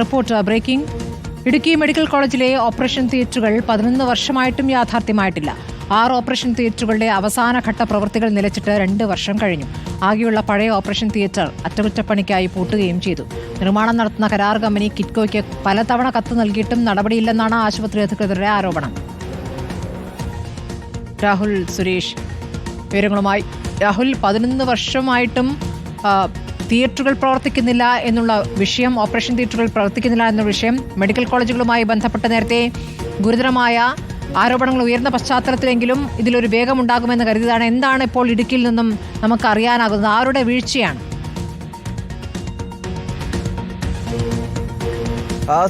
Report breaking. Idukki medical കോളേജിലെ operation തിയേറ്ററുകൾ പതിനൊന്ന് വർഷമായിട്ടും യാഥാർത്ഥ്യമായിട്ടില്ല. ആറ് ഓപ്പറേഷൻ തിയേറ്ററുകളുടെ അവസാനഘട്ട പ്രവൃത്തികൾ നിലച്ചിട്ട് രണ്ട് വർഷം കഴിഞ്ഞു. ആകെയുള്ള പഴയ ഓപ്പറേഷൻ തിയേറ്റർ അറ്റകുറ്റപ്പണിക്കായി പൂട്ടുകയും ചെയ്തു. നിർമ്മാണം നടത്തുന്ന കരാർ കമ്പനി കിറ്റ്കോയ്ക്ക് പലതവണ കത്ത് നൽകിയിട്ടും നടപടിയില്ലെന്നാണ് ആശുപത്രി അധികൃതരുടെ ആരോപണം. രാഹുൽ സുരേഷ്. വിവരങ്ങളുമായി. രാഹുൽ പതിനൊന്ന് വർഷമായിട്ടും തിയേറ്ററുകൾ പ്രവർത്തിക്കുന്നില്ല എന്നുള്ള വിഷയം ഓപ്പറേഷൻ തിയേറ്ററുകൾ പ്രവർത്തിക്കുന്നില്ല എന്ന വിഷയം മെഡിക്കൽ കോളേജുകളുമായി ബന്ധപ്പെട്ട് നേരത്തെ ഗുരുതരമായ ആരോപണങ്ങൾ ഉയർന്ന പശ്ചാത്തലത്തിലെങ്കിലും ഇതിലൊരു വേഗമുണ്ടാകുമെന്ന് കരുതിയതാണ്. എന്താണ് ഇപ്പോൾ ഇടുക്കിയിൽ നിന്നും നമുക്ക് അറിയാനാകുന്നത് ആരുടെ വീഴ്ചയാണ്?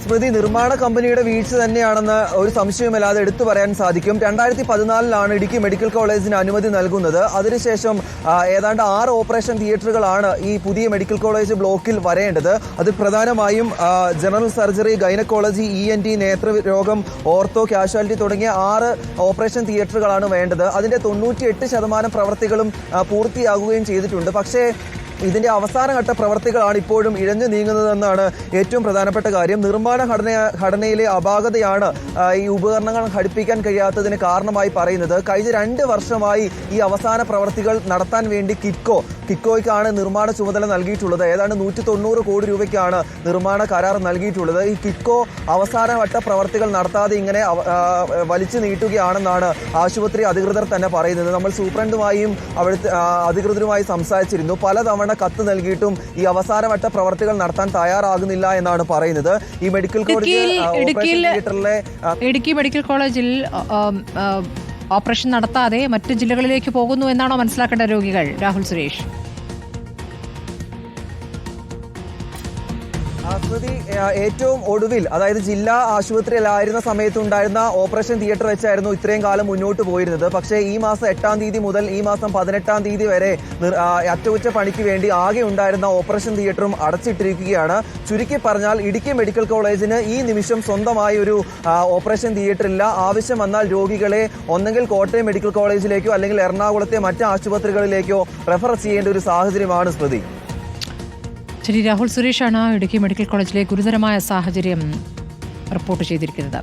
സ്മൃതി നിർമ്മാണ കമ്പനിയുടെ വീഴ്ച തന്നെയാണെന്ന് ഒരു സംശയമല്ലാതെ എടുത്തു പറയാൻ സാധിക്കും. രണ്ടായിരത്തി പതിനാലിലാണ് ഇടുക്കി മെഡിക്കൽ കോളേജിന് അനുമതി നൽകുന്നത്. അതിനുശേഷം ഏതാണ്ട് ആറ് ഓപ്പറേഷൻ തിയേറ്ററുകളാണ് ഈ പുതിയ മെഡിക്കൽ കോളേജ് ബ്ലോക്കിൽ വരേണ്ടത്. അത് പ്രധാനമായും general surgery gynaecology E N T നേത്രരോഗം ortho casualty തുടങ്ങിയ ആറ് ഓപ്പറേഷൻ തിയേറ്ററുകളാണ് വേണ്ടത്. അതിന്റെ തൊണ്ണൂറ്റിയെട്ട് ശതമാനം പ്രവർത്തികളും പൂർത്തിയാകുകയും ചെയ്തിട്ടുണ്ട്. പക്ഷേ ഇതിന്റെ അവസാനഘട്ട പ്രവർത്തികളാണ് ഇപ്പോഴും ഇഴഞ്ഞു നീങ്ങുന്നതെന്നാണ് ഏറ്റവും പ്രധാനപ്പെട്ട കാര്യം. നിർമ്മാണ ഘടന ഘടനയിലെ അപാകതയാണ് ഈ ഉപകരണങ്ങൾ ഘടിപ്പിക്കാൻ കഴിയാത്തതിന് കാരണമായി പറയുന്നത്. കഴിഞ്ഞ രണ്ട് വർഷമായി ഈ അവസാന പ്രവർത്തികൾ നടത്താൻ വേണ്ടി കിക്കോ കിക്കോയ്ക്കാണ് നിർമ്മാണ ചുമതല നൽകിയിട്ടുള്ളത്. ഏതാണ്ട് നൂറ്റി തൊണ്ണൂറ് കോടി രൂപയ്ക്കാണ് നിർമ്മാണ കരാർ നൽകിയിട്ടുള്ളത്. ഈ കിക്കോ അവസാനവട്ട പ്രവർത്തികൾ നടത്താതെ ഇങ്ങനെ വലിച്ചു നീട്ടുകയാണെന്നാണ് ആശുപത്രി അധികൃതർ തന്നെ പറയുന്നത്. നമ്മൾ സൂപ്രണ്ടുമായും അവിടുത്തെ അധികൃതരുമായി സംസാരിച്ചിരുന്നു. പലതവണ കത്ത് നൽകിയിട്ടും ഈ അവസാനവട്ട പ്രവർത്തികൾ നടത്താൻ തയ്യാറാകുന്നില്ല എന്നാണ് പറയുന്നത്. ഈ മെഡിക്കൽ കോളേജ് ഇടുക്കിയിൽ ആ, ഓപ്പറേഷൻ ഇടുക്കിയിൽ തിയേറ്ററിലെ ആ, ഇടുക്കി മെഡിക്കൽ കോളേജിൽ ഓപ്പറേഷൻ നടത്താതെ മറ്റ് ജില്ലകളിലേക്ക് പോകുന്നു എന്നാണോ മനസ്സിലാക്കേണ്ട രോഗികൾ? രാഹുൽ സുരേഷ്. ആസ്മൃതി ഏറ്റവും ഒടുവിൽ അതായത് ജില്ലാ ആശുപത്രിയിലായിരുന്ന സമയത്തുണ്ടായിരുന്ന ഓപ്പറേഷൻ തിയേറ്റർ വെച്ചായിരുന്നു ഇത്രയും കാലം മുന്നോട്ട് പോയിരുന്നത്. പക്ഷേ ഈ മാസം എട്ടാം തീയതി മുതൽ ഈ മാസം പതിനെട്ടാം തീയതി വരെ അറ്റകുറ്റ പണിക്ക് അറ്റകുറ്റപ്പണിക്ക് വേണ്ടി ആകെ ഉണ്ടായിരുന്ന ഓപ്പറേഷൻ തിയേറ്ററും അടച്ചിട്ടിരിക്കുകയാണ്. ചുരുക്കി പറഞ്ഞാൽ ഇടുക്കി മെഡിക്കൽ കോളേജിന് ഈ നിമിഷം സ്വന്തമായി ഒരു ഓപ്പറേഷൻ തിയേറ്റർ ഇല്ല ആവശ്യം വന്നാൽ രോഗികളെ ഒന്നെങ്കിൽ കോട്ടയം മെഡിക്കൽ കോളേജിലേക്കോ അല്ലെങ്കിൽ എറണാകുളത്തെ മറ്റ് ആശുപത്രികളിലേക്കോ റെഫർ ചെയ്യേണ്ട ഒരു സാഹചര്യമാണ് സ്മൃതി. ശരി രാഹുൽ സുരേഷാണ് ഇടുക്കി മെഡിക്കൽ കോളേജിലെ ഗുരുതരമായ സാഹചര്യം റിപ്പോർട്ട് ചെയ്തിരിക്കുന്നത്.